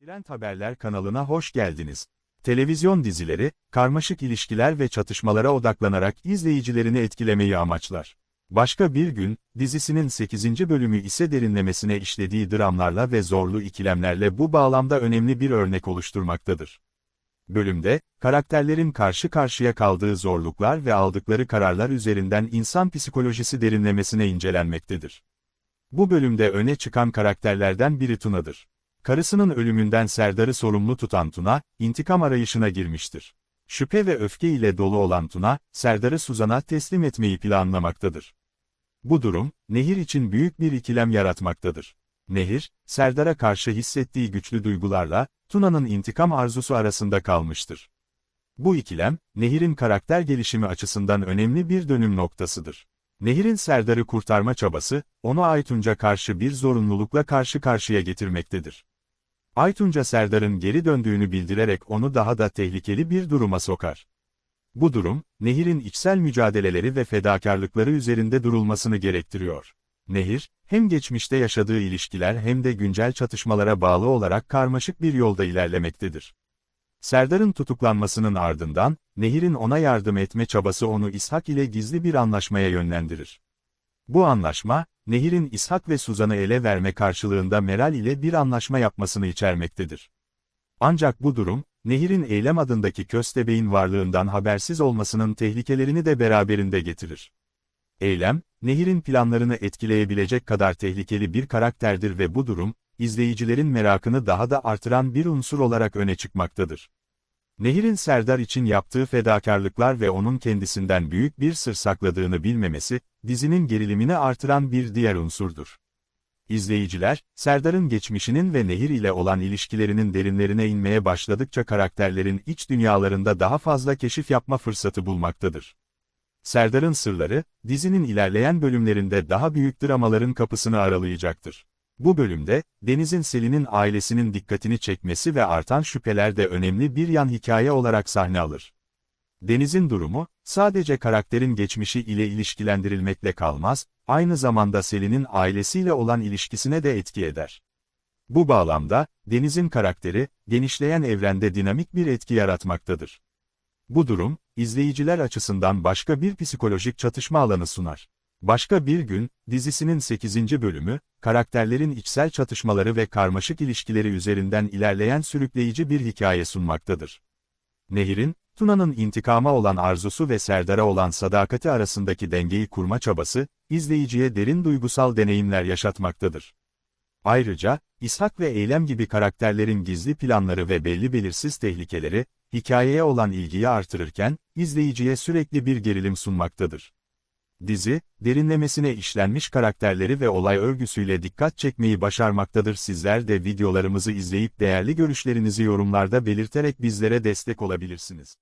Trend Haberler kanalına hoş geldiniz. Televizyon dizileri, karmaşık ilişkiler ve çatışmalara odaklanarak izleyicilerini etkilemeyi amaçlar. Başka Bir Gün, dizisinin 8. bölümü ise derinlemesine işlediği dramlarla ve zorlu ikilemlerle bu bağlamda önemli bir örnek oluşturmaktadır. Bölümde, karakterlerin karşı karşıya kaldığı zorluklar ve aldıkları kararlar üzerinden insan psikolojisi derinlemesine incelenmektedir. Bu bölümde öne çıkan karakterlerden biri Tuna'dır. Karısının ölümünden Serdar'ı sorumlu tutan Tuna, intikam arayışına girmiştir. Şüphe ve öfke ile dolu olan Tuna, Serdar'ı Suzan'a teslim etmeyi planlamaktadır. Bu durum, Nehir için büyük bir ikilem yaratmaktadır. Nehir, Serdar'a karşı hissettiği güçlü duygularla, Tuna'nın intikam arzusu arasında kalmıştır. Bu ikilem, Nehir'in karakter gelişimi açısından önemli bir dönüm noktasıdır. Nehir'in Serdar'ı kurtarma çabası, onu Aytunca karşı bir zorunlulukla karşı karşıya getirmektedir. Aytunca Serdar'ın geri döndüğünü bildirerek onu daha da tehlikeli bir duruma sokar. Bu durum, Nehir'in içsel mücadeleleri ve fedakarlıkları üzerinde durulmasını gerektiriyor. Nehir, hem geçmişte yaşadığı ilişkiler hem de güncel çatışmalara bağlı olarak karmaşık bir yolda ilerlemektedir. Serdar'ın tutuklanmasının ardından, Nehir'in ona yardım etme çabası onu İshak ile gizli bir anlaşmaya yönlendirir. Bu anlaşma, Nehir'in İshak ve Suzan'ı ele verme karşılığında Meral ile bir anlaşma yapmasını içermektedir. Ancak bu durum, Nehir'in Eylem adındaki köstebeğin varlığından habersiz olmasının tehlikelerini de beraberinde getirir. Eylem, Nehir'in planlarını etkileyebilecek kadar tehlikeli bir karakterdir ve bu durum, izleyicilerin merakını daha da artıran bir unsur olarak öne çıkmaktadır. Nehir'in Serdar için yaptığı fedakarlıklar ve onun kendisinden büyük bir sır sakladığını bilmemesi, dizinin gerilimini artıran bir diğer unsurdur. İzleyiciler, Serdar'ın geçmişinin ve Nehir ile olan ilişkilerinin derinlerine inmeye başladıkça karakterlerin iç dünyalarında daha fazla keşif yapma fırsatı bulmaktadır. Serdar'ın sırları, dizinin ilerleyen bölümlerinde daha büyük dramaların kapısını aralayacaktır. Bu bölümde, Deniz'in Selin'in ailesinin dikkatini çekmesi ve artan şüpheler de önemli bir yan hikaye olarak sahne alır. Deniz'in durumu, sadece karakterin geçmişi ile ilişkilendirilmekle kalmaz, aynı zamanda Selin'in ailesiyle olan ilişkisine de etki eder. Bu bağlamda, Deniz'in karakteri, genişleyen evrende dinamik bir etki yaratmaktadır. Bu durum, izleyiciler açısından başka bir psikolojik çatışma alanı sunar. Başka bir gün, dizisinin 8. bölümü, karakterlerin içsel çatışmaları ve karmaşık ilişkileri üzerinden ilerleyen sürükleyici bir hikaye sunmaktadır. Nehir'in, Tuna'nın intikama olan arzusu ve Serdar'a olan sadakati arasındaki dengeyi kurma çabası, izleyiciye derin duygusal deneyimler yaşatmaktadır. Ayrıca, İshak ve Eylem gibi karakterlerin gizli planları ve belli belirsiz tehlikeleri, hikayeye olan ilgiyi artırırken, izleyiciye sürekli bir gerilim sunmaktadır. Dizi, derinlemesine işlenmiş karakterleri ve olay örgüsüyle dikkat çekmeyi başarmaktadır. Sizler de videolarımızı izleyip değerli görüşlerinizi yorumlarda belirterek bizlere destek olabilirsiniz.